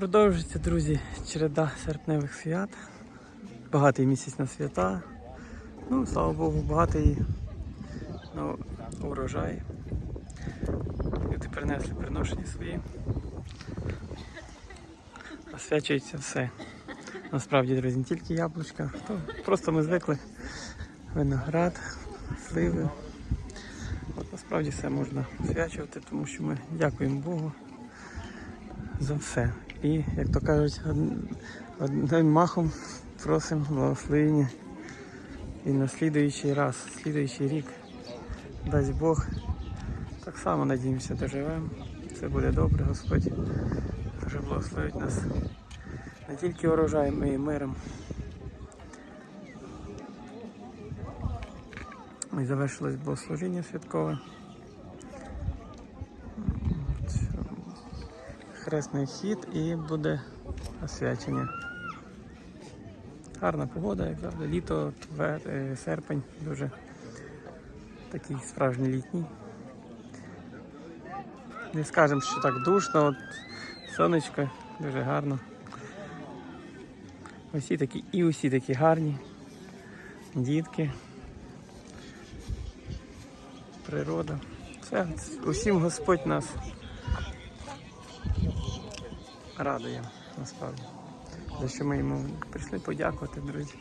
Продовжується, друзі, череда серпневих свят. Багатий місяць на свята. Ну, слава Богу, багатий на урожай. Люди принесли приношення свої. Освячується все. Насправді, друзі, не тільки яблучка. То просто ми звикли. Виноград, сливи. От насправді все можна освячувати, тому що ми дякуємо Богу за все. І, як то кажуть, одним махом просимо благословення. І на слідуючий раз, слідуючий рік, дасть Бог, так само надіємося, доживемо. Все буде добре, Господь вже благословить нас не тільки урожаєм, і миром. І завершилось богослужіння святкове. Хресний хід і буде освячення. Гарна погода, як завжди. Літо, е, серпень, дуже такий справжній літній. Не скажемо, що так душно, от сонечко, дуже гарно. Усі такі і усі такі гарні. Дітки. Природа. Все, усім Господь нас радує насправді. За що ми йому прийшли подякувати, друзі.